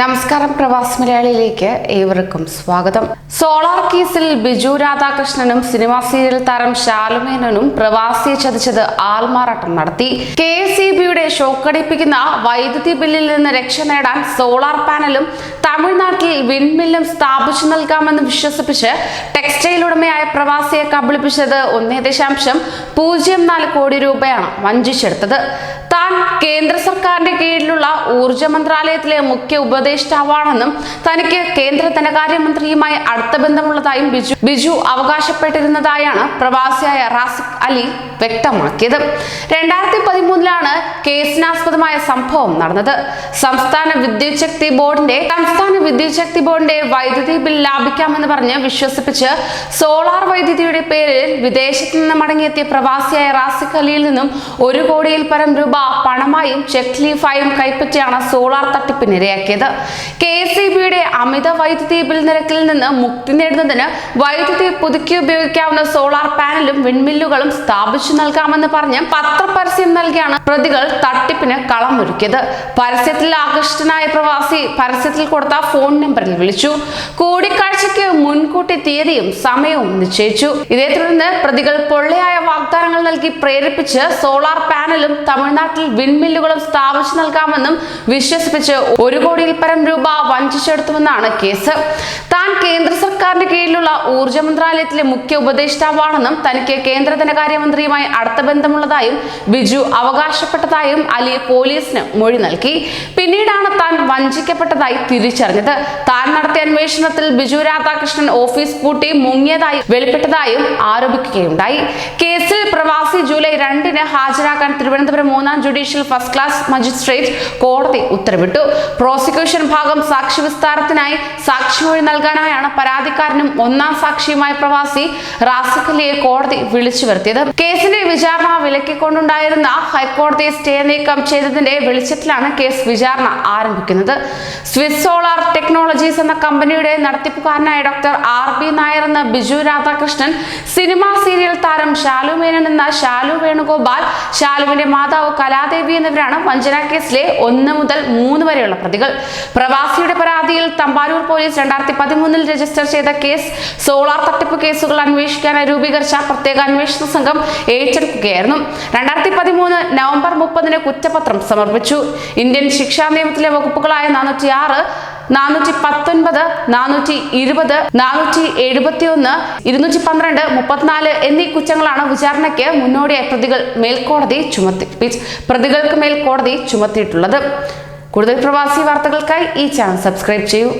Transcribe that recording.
നമസ്കാരം പ്രവാസ് മലയാളിയിലേക്ക് ഏവർക്കും സ്വാഗതം. സോളാർ കേസിൽ ബിജു രാധാകൃഷ്ണനും സിനിമാ സീരിയൽ താരം ശാലുമേനനും പ്രവാസിയെ ചതിച്ചത് ആൾമാറാട്ടം നടത്തി. കെ ഇ ബിയുടെ ഷോക്കടിപ്പിക്കുന്ന വൈദ്യുതി ബില്ലിൽ നിന്ന് രക്ഷ നേടാൻ സോളാർ പാനലും തമിഴ്നാട്ടിൽ വിൻമില്ലും സ്ഥാപിച്ചു നൽകാമെന്ന് വിശ്വസിപ്പിച്ച് ടെക്സ്റ്റൈൽ ഉടമയായ പ്രവാസിയെ കബളിപ്പിച്ചത് ഒന്നേ ദശാംശം പൂജ്യം നാല് കോടി രൂപയാണ് വഞ്ചിച്ചെടുത്തത്. താൻ കേന്ദ്ര സർക്കാരിന്റെ കീഴിലുള്ള ഊർജ മന്ത്രാലയത്തിലെ മുഖ്യ ഉപദേഷ്ടാവാണെന്നും തനിക്ക് കേന്ദ്ര ധനകാര്യമന്ത്രിയുമായി അടുത്ത ബന്ധമുള്ളതായും ബിജു ബിജു അവകാശപ്പെട്ടിരുന്നതായാണ് പ്രവാസിയായ റാസിഖ് അലി വ്യക്തമാക്കിയത്. രണ്ടായിരത്തി പതിമൂന്നിലാണ് കേസിനാസ്പദമായ സംഭവം നടന്നത്. സംസ്ഥാന വിദ്യുത് ശക്തി ബോർഡിന്റെ സംസ്ഥാന വിദ്യുത് ശക്തി ബോർഡിന്റെ വൈദ്യുതി ബിൽ ലാഭിക്കാമെന്ന് പറഞ്ഞ് വിശ്വസിപ്പിച്ച് സോളാർ വൈദ്യുതിയുടെ പേരിൽ വിദേശത്ത് നിന്ന് മടങ്ങിയെത്തിയ പ്രവാസിയായ റാസിഖ് അലിയിൽ നിന്നും ഒരു കോടിയിൽ പരം രൂപ പണമായും ചെക്ക് ലീഫായും കൈപ്പറ്റിയാണ് സോളാർ തട്ടിപ്പിന് ഇരയാക്കിയത് കെ ഇ ബിയുടെ അമിത വൈദ്യുതി ബിൽ നിരക്കിൽ നിന്ന് മുക്തി നേടുന്നതിന് വൈദ്യുതി പുതുക്കി ഉപയോഗിക്കാവുന്ന സോളാർ പാനലും വിൺമില്ലുകളും സ്ഥാപിച്ചു നൽകാമെന്ന് പറഞ്ഞ് പത്രപരസ്യം നൽകിയാണ് പ്രതികൾ തട്ടിപ്പിന് കളമൊരുക്കിയത്. പരസ്യത്തിൽ ആകൃഷ്ടനായ പ്രവാസി പരസ്യത്തിൽ കൊടുത്ത ഫോൺ നമ്പറിൽ വിളിച്ചു. കൂടിക്കാഴ്ചയ്ക്ക് മുൻകൂട്ടി തീയതിയും സമയവും നിശ്ചയിച്ചു. ഇതേ തുടർന്ന് പ്രതികൾ പൊള്ളയായ വാഗ്ദാനങ്ങൾ നൽകി പ്രേരിപ്പിച്ച് സോളാർ പാനലും തമിഴ്നാട്ടിൽ വിൺമില്ലുകളും സ്ഥാപിച്ചു നൽകാമെന്നും വിശ്വസിപ്പിച്ച് ഒരു കോടിയിൽ പരം രൂപ വഞ്ചിച്ചെടുത്തുവെന്നാണ് കേസ്. താൻ കേന്ദ്ര സർക്കാരിന്റെ കീഴിലുള്ള ഊർജ മന്ത്രാലയത്തിലെ മുഖ്യ ഉപദേഷ്ടാവാണെന്നും തനിക്ക് കേന്ദ്ര ധനകാര്യമന്ത്രിയുമായി അടുത്ത ബന്ധമുള്ളതായും ബിജു അവകാശപ്പെട്ടതായും അലി പോലീസിന് മൊഴി നൽകി. പിന്നീടാണ് താൻ വഞ്ചിക്കപ്പെട്ടതായി തിരിച്ചറിഞ്ഞത്. താൻ നടത്തിയ അന്വേഷണത്തിൽ ബിജു രാധാകൃഷ്ണൻ ഓഫീസ് പൂട്ടി മുങ്ങിയതായി വെളിപ്പെട്ടതായും ആരോപിക്കുകയുണ്ടായി. കേസിൽ പ്രവാസി ജൂലൈ രണ്ടിന് ഹാജരാക്കാൻ തിരുവനന്തപുരം മൂന്നാം ജുഡീഷ്യൽ ഫസ്റ്റ് ക്ലാസ് മജിസ്ട്രേറ്റ് കോടതി ഉത്തരവിട്ടു. പ്രോസിക്യൂഷൻ ഭാഗം സാക്ഷി വിസ്താരത്തിനായി സാക്ഷിമൊഴി നൽകാനായാണ് പരാതിക്കാരനും ഒന്നാം സാക്ഷിയുമായ പ്രവാസി റാസിഖലിയെ കോടതി വിളിച്ചു വരുത്തിയത്. കേസിന്റെ വിചാരണ വിലക്കിക്കൊണ്ടുണ്ടായിരുന്ന ഹൈക്കോടതി സ്റ്റേ നീക്കം ചെയ്തതിന്റെ വെളിച്ചത്തിലാണ് കേസ് വിചാരണ ആരംഭിക്കുന്നത്. സ്വിസ് സോളാർ ടെക്നോളജീസ് എന്ന കമ്പനിയുടെ നടത്തിപ്പുകാരനായ ഡോക്ടർ ആർ ബി നായർ എന്ന ബിജു രാധാകൃഷ്ണൻ സിനിമാ സീരിയൽ താരം ഷാലു മേനൻ എന്ന ശാലു വേണുഗോപാൽ ശാലുവിന്റെ മാതാവ് കലാദേവി എന്നിവരാണ് വഞ്ചന കേസിലെ ഒന്ന് മുതൽ മൂന്ന് വരെയുള്ള പ്രതികൾ. പ്രവാസിയുടെ പരാതിയിൽ തമ്പാനൂർ പോലീസ് രണ്ടായിരത്തി പതിമൂന്നിൽ രജിസ്റ്റർ ചെയ്ത കേസ് സോളാർ തട്ടിപ്പ് കേസുകൾ അന്വേഷിക്കാനായി രൂപീകരിച്ച പ്രത്യേക അന്വേഷണ സംഘം ഏറ്റെടുക്കുകയായിരുന്നു. രണ്ടായിരത്തി പതിമൂന്ന് നവംബർ മുപ്പതിന് കുറ്റപത്രം സമർപ്പിച്ചു. ഇന്ത്യൻ ശിക്ഷാ നിയമത്തിലെ വകുപ്പുകളായ നാനൂറ്റി ആറ് നാനൂറ്റി പത്തൊൻപത് നാനൂറ്റി ഇരുപത് നാനൂറ്റി എഴുപത്തി ഒന്ന് ഇരുന്നൂറ്റി പന്ത്രണ്ട് മുപ്പത്തിനാല് എന്നീ കുറ്റങ്ങളാണ് വിചാരണയ്ക്ക് മുന്നോടിയായി പ്രതികൾ മേൽക്കോടതി ചുമത്തി പ്രതികൾക്ക് മേൽക്കോടതി കോടതി ചുമത്തിയിട്ടുള്ളത്. കൂടുതൽ പ്രവാസി വാർത്തകൾക്കായി ഈ ചാനൽ സബ്സ്ക്രൈബ് ചെയ്യൂ.